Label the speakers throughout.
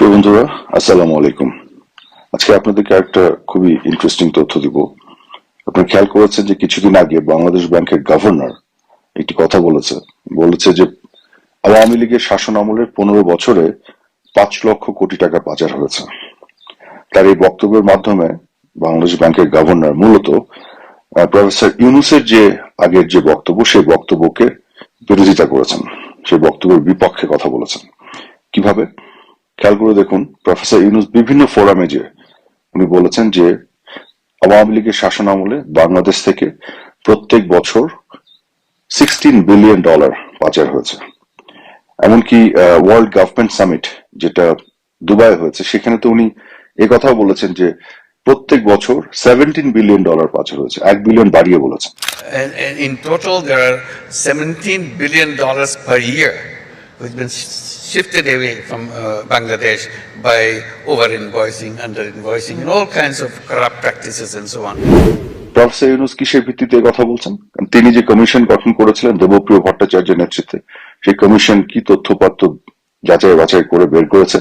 Speaker 1: প্রিয় বন্ধুরা, আসসালামু আলাইকুম। আজকে আপনাদেরকে একটা খুবই ইন্টারেস্টিং তথ্য দিব। আপনি খেয়াল করেছেন যে কিছুদিন আগে বাংলাদেশ ব্যাংকের গভর্নর একটি কথা বলেছে। বলেছে যে, আওয়ামী লীগের শাসন আমলের পনেরো বছরে পাঁচ লক্ষ কোটি টাকা পাচার হয়েছে। তার এই বক্তব্যের মাধ্যমে বাংলাদেশ ব্যাংকের গভর্নর মূলত প্রফেসর ইউনুসের যে আগের যে বক্তব্য, সেই বক্তব্যকে বিরোধিতা করেছেন। সেই বক্তব্যের বিপক্ষে কথা বলেছেন। কীভাবে? খেয়াল করে দেখুন প্রফেসর ইউনুস বিভিন্ন ফোরামে যে উনি বলেছেন যে আওয়ামী লীগের শাসন আমলে বাংলাদেশ থেকে প্রত্যেক বছর সিক্সটিন বিলিয়ন ডলার পাচার হয়েছে। এমনকি ওয়ার্ল্ড গভর্নমেন্ট সামিট যেটা দুবাই হয়েছে সেখানে তো উনি কথাও বলেছেন যে প্রত্যেক বছর সেভেন্টিন বিলিয়ন ডলার পাচার হয়েছে। এক বিলিয়ন বাড়িয়ে বলেছেন।
Speaker 2: And, and in total, there are 17 billion shifted away from uh, Bangladesh by over invoicing, under invoicing, and all kinds of corrupt practices and so on.
Speaker 1: Professor Yunus কিসের ভিত্তিতে কথা বলছেন তিনি যে কমিশন গঠন করেছিলেন দেবপ্রিয় ভট্টাচার্যের নেতৃত্বে সেই কমিশন কি তথ্যপত্র যাচাই বাছাই করে বের করেছে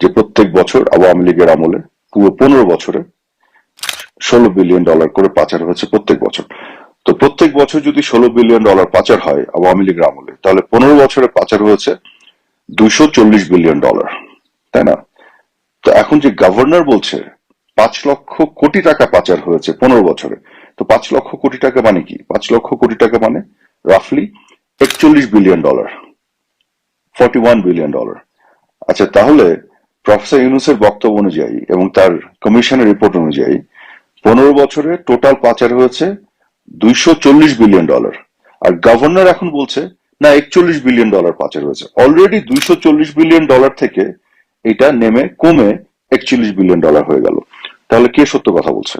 Speaker 1: যে প্রত্যেক বছর আওয়ামী লীগের আমলে পুরো পনেরো বছরে ষোলো বিলিয়ন ডলার করে পাচার হয়েছে প্রত্যেক বছর তো প্রত্যেক বছর যদি ষোলো বিলিয়ন ডলার পাচার হয় আওয়ামী লীগের আমলে তাহলে পনেরো বছরে পাচার হয়েছে দুইশো চল্লিশ বিলিয়ন ডলার, তাই না? তো এখন যে গভর্নর বলছে, পাঁচ লক্ষ কোটি টাকা পাচার হয়েছে পনেরো বছরে। তো পাঁচ লক্ষ কোটি টাকা মানে কি? পাঁচ লক্ষ কোটি টাকা মানে রাফলি একচল্লিশ billion dollar forty one billion dollar. আচ্ছা তাহলে প্রফেসর ইউনুসের বক্তব্য অনুযায়ী এবং তার কমিশনের রিপোর্ট অনুযায়ী পনেরো বছরে টোটাল পাচার হয়েছে দুইশো চল্লিশ বিলিয়ন ডলার। আর গভর্নর এখন বলছে না, একচল্লিশ বিলিয়ন ডলার পাচার হয়েছে অলরেডি দুইশো চল্লিশ বিলিয়ন ডলার থেকে এটা নেমে, কমে একচল্লিশ বিলিয়ন ডলার হয়ে গেল। তাহলে কে সত্য কথা বলছে?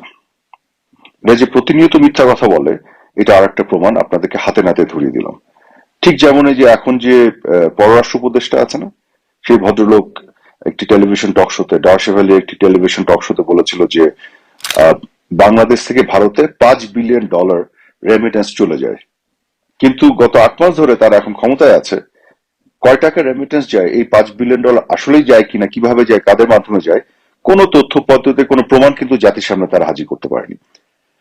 Speaker 1: এরা যে প্রতিনিয়ত মিথ্যা কথা বলে, এটা আর একটা প্রমাণ আপনাদেরকে হাতে নাতে ধরিয়ে দিলাম। ঠিক যেমন এই যে এখন যে পররাষ্ট্র উপদেষ্টা আছে না, সেই ভদ্রলোক একটি টেলিভিশন টক শোতে ডার্সে ভ্যালি একটি টেলিভিশন টক শোতে বলেছিল যে বাংলাদেশ থেকে ভারতে পাঁচ বিলিয়ন ডলার রেমিটেন্স চলে যায়। কিন্তু গত আট মাস ধরে তারা এখন ক্ষমতায় আছে। কয় টাকা রেমিটেন্স যায়? এই পাঁচ বিলিয়ন ডলার আসলেই যায় কিনা? কীভাবে যায়? কাদের মাধ্যমে যায়? কোনো তথ্য পদ্ধতি কোনো প্রমাণ কিন্তু জাতির সামনে তারা হাজির করতে পারেনি।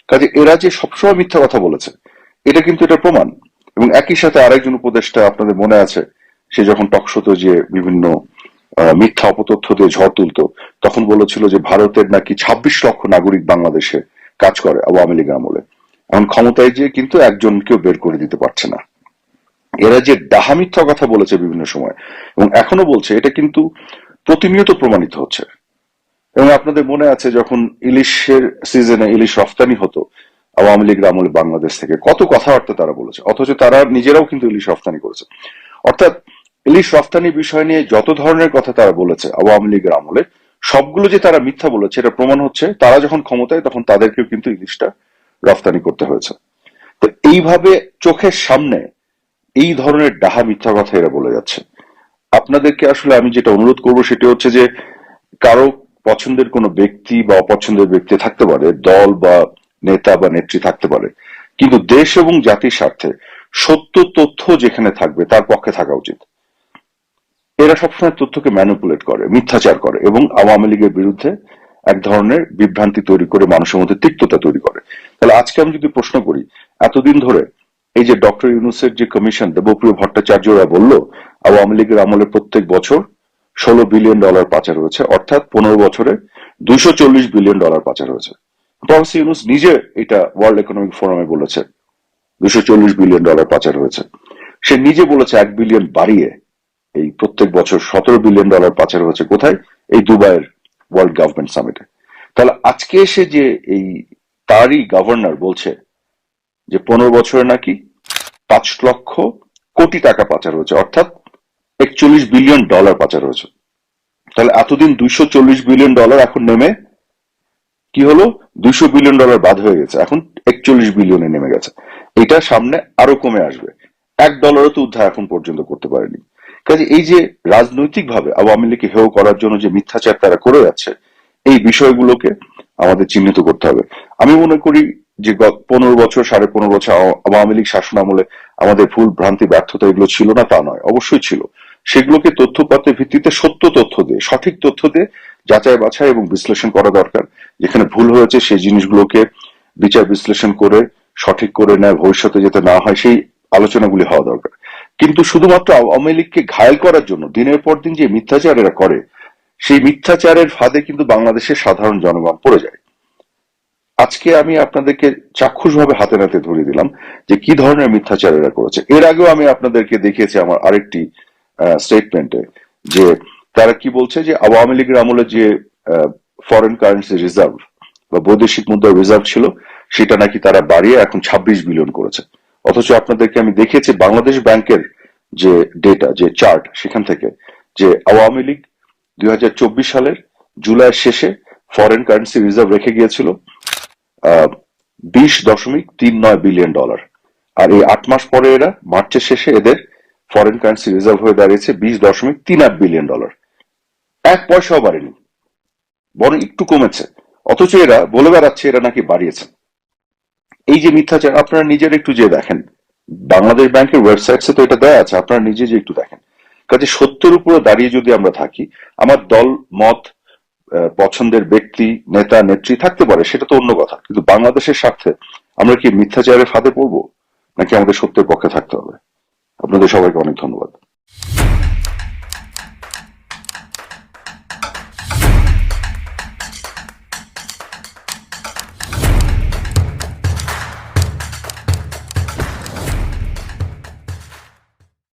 Speaker 1: কাজে এরা যে সবসময় মিথ্যা কথা বলেছে, এটা কিন্তু এটা প্রমাণ। এবং একই সাথে আরেকজন উপদেষ্টা আপনাদের মনে আছে, সে যখন টকশোতে যে বিভিন্ন মিথ্যা অপতথ্য দিয়ে ঝড় তুলতো, তখন বলেছিল যে ভারতের নাকি ছাব্বিশ লক্ষ নাগরিক বাংলাদেশে কাজ করে আওয়ামী লীগ আমলে। এখন ক্ষমতায় যে কিন্তু একজনকেও বের করে দিতে পারছে না। এরা যে ডাহা মিথ্যা কথা বলেছে বিভিন্ন সময়, এবং এখনও বলছে, এটা কিন্তু প্রতিনিয়ত প্রমাণিত হচ্ছে। এবং আপনাদের মনে আছে যখন ইলিশের সিজনে ইলিশ রফতানি হতো, আওয়ামী লীগের আমলে বাংলাদেশ থেকে, কত কথাবার্তা তারা বলেছে, অথচ তারা নিজেরাও কিন্তু ইলিশ রফতানি করেছে। অর্থাৎ ইলিশ রফতানি বিষয় নিয়ে যত ধরনের কথা তারা বলেছে, আওয়ামী লীগের আমলে, সবগুলো যে তারা মিথ্যা বলেছে এটা প্রমাণ হচ্ছে, তারা যখন ক্ষমতায়, তখন তাদেরকেও কিন্তু ইলিশটা রফতানি করতে হয়েছে। তো এইভাবে চোখের সামনে এই ধরনের ডাহা মিথ্যা কথা এরা বলে যাচ্ছে। আপনাদেরকে আসলে আমি যেটা অনুরোধ করব সেটা হচ্ছে যে, কারও পছন্দের কোনো ব্যক্তি বা অপছন্দের ব্যক্তি থাকতে পারে, দল বা নেতা বা নেত্রী থাকতে পারে, কিন্তু দেশ এবং জাতির স্বার্থে সত্য তথ্য যেখানে থাকবে তার পক্ষে থাকা উচিত। এরা সবসময় তথ্যকে ম্যানিপুলেট করে, মিথ্যাচার করে এবং আওয়ামী লীগের বিরুদ্ধে এক ধরনের বিভ্রান্তি তৈরি করে, মানুষের মধ্যে তিক্ততা তৈরি করে। তাহলে আজকে আমি যদি প্রশ্ন করি, এতদিন ধরে এই যে ডক্টর ইউনুসের যে কমিশন দেবপ্রিয় ভট্টাচার্যরা বলল, আওয়ামী লীগের আমলে প্রত্যেক বছর ষোলো বিলিয়ন ডলার পাচার হয়েছে, অর্থাৎ পনেরো বছরে দুইশো চল্লিশ বিলিয়ন ডলার পাচার হয়েছে। প্রফেসর ইউনুস নিজে এটা ওয়ার্ল্ড ইকোনমিক ফোরামে বলেছে দুশো চল্লিশ বিলিয়ন ডলার পাচার হয়েছে। সে নিজে বলেছে এক বিলিয়ন বাড়িয়ে এই প্রত্যেক বছর সতেরো বিলিয়ন ডলার পাচার হয়েছে। কোথায়? এই দুবাইয়ের ওয়ার্ল্ড গভর্নমেন্ট সামিটে তাহলে আজকে এসে যে এই তারই গভর্নর বলছে যে পনেরো বছরে নাকি পাঁচ লক্ষ কোটি টাকা পাচার হয়েছে, অর্থাৎ একচল্লিশ বিলিয়ন ডলার পাচার হয়েছে। তাহলে এতদিন দুইশো চল্লিশ বিলিয়ন ডলার এখন নেমে কি হলো? দুইশো বিলিয়ন ডলার বাদ হয়ে গেছে, এখন একচল্লিশ বিলিয়নে নেমে গেছে। এটা সামনে আরও কমে আসবে। এক ডলারও তো উদ্ধার এখন পর্যন্ত করতে পারেনি। কাজে এই যে রাজনৈতিক ভাবে আওয়ামী লীগকে হেয় করার জন্য যে মিথ্যাচার তারা করে যাচ্ছে, এই বিষয়গুলোকে আমাদের চিহ্নিত করতে হবে। আমি মনে করি যে পনেরো বছর, সাড়ে পনেরো বছর আওয়ামী লীগ শাসন আমলে আমাদের ভুল ভ্রান্তি, ব্যর্থতা এগুলো ছিল না, তা নয়, অবশ্যই ছিল। সেগুলোকে তথ্যপত্রের ভিত্তিতে সত্য তথ্য দিয়ে, সঠিক তথ্য দিয়ে যাচাই বাছাই এবং বিশ্লেষণ করা দরকার। যেখানে ভুল হয়েছে সেই জিনিসগুলোকে বিচার বিশ্লেষণ করে, সঠিক করে নেয়, ভবিষ্যতে যাতে না হয়, সেই আলোচনাগুলি হওয়া দরকার। কিন্তু শুধুমাত্র আওয়ামী লীগকে ঘায়ল করার জন্য দিনের পর দিন যে মিথ্যাচার এরা করে, সেই মিথ্যাচারের ফাঁদে কিন্তু বাংলাদেশের সাধারণ জনগণ পড়ে যায়। আজকে আমি আপনাদেরকে চাক্ষুষভাবে হাতে নাতে ধরিয়ে দিলাম যে কি ধরনের মিথ্যাচার এরা করেছে। এর আগেও আমি আপনাদেরকে দেখিয়েছি আমার আরেকটি স্টেটমেন্টে যে তারা কি বলছে যে আওয়ামী লীগের আমলে যে ফরেন কারেন্সি রিজার্ভ বা বৈদেশিক মুদ্রার রিজার্ভ ছিল, সেটা নাকি তারা বাড়িয়ে এখন ছাব্বিশ বিলিয়ন করেছে। অথচ আপনাদেরকে আমি দেখিয়েছি বাংলাদেশ ব্যাংকের যে ডেটা যে চার্ট সেখান থেকে, যে আওয়ামী লীগ দুই সালের জুলাইয়ের শেষে ফরেন কারেন্সি রিজার্ভ রেখে গিয়েছিল বিশ দশমিক তিন নয় বিলিয়ন ডলার আর এই আট মাস পরে এরা মার্চের শেষে এদের ফরেন কারেন্সি রিজার্ভ হয়ে দাঁড়িয়েছে বিশ দশমিক তিন আট বিলিয়ন ডলার এক পয়সাও বাড়েনি, বরং একটু কমেছে। অথচ এরা বলে বেড়াচ্ছে, এরা নাকি বাড়িয়েছে। এই যে মিথ্যাচার, আপনারা নিজের একটু যে দেখেন, বাংলাদেশ ব্যাংকের ওয়েবসাইটসে তো এটা দেওয়া আছে, আপনারা নিজে যে একটু দেখেন। কাজে সত্যের উপরে দাঁড়িয়ে যদি আমরা থাকি, আমার দল, মত পছন্দের ব্যক্তি, নেতা, নেত্রী থাকতে পারে, সেটা তো অন্য কথা। কিন্তু বাংলাদেশের স্বার্থে আমরা কি মিথ্যাচারের ফাঁদে পড়ব? নাকি আমাদের সত্যের পক্ষে থাকতে হবে? আপনাদের সবাইকে অনেক ধন্যবাদ।